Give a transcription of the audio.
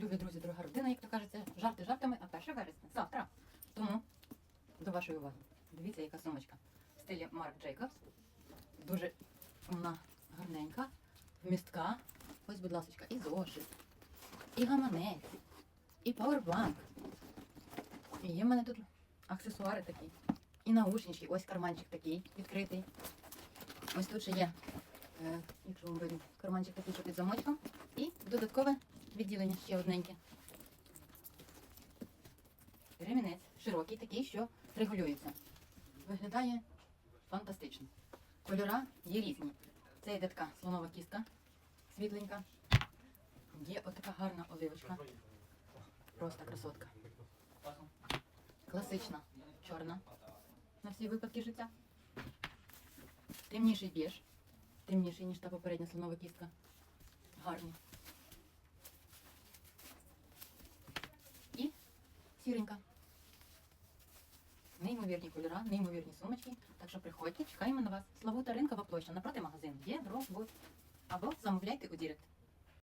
Любі друзі, дорога родина, як то кажеться, жарти жартами, а 1 вересня завтра. Тому до вашої уваги. Дивіться, яка сумочка. В стилі Марк Джейкобс. Дуже вона гарненька, вмістка. Ось, будь ласка, і зошит, і гаманець, і пауербанк. І є в мене тут аксесуари такі. І наушнички, ось карманчик такий відкритий. Ось тут ще є, е, якщо вам видно, карманчик такий, що під замочком. І додаткове відділення ще одненьке. Ремінець широкий, такий, що регулюється. Виглядає фантастично. Кольора є різні. Це йде така слонова кістка, світленька. Є отака гарна оливочка. Просто красотка. Класична, чорна. На всі випадки життя. Темніший біж. Темніший, ніж та попередня слонова кістка. Гарні. І сіренька. Неймовірні кольора, неймовірні сумочки. Так що приходьте, чекаємо на вас. Славута ринкова площа напроти магазин Є робот. Або замовляйте у Дірект.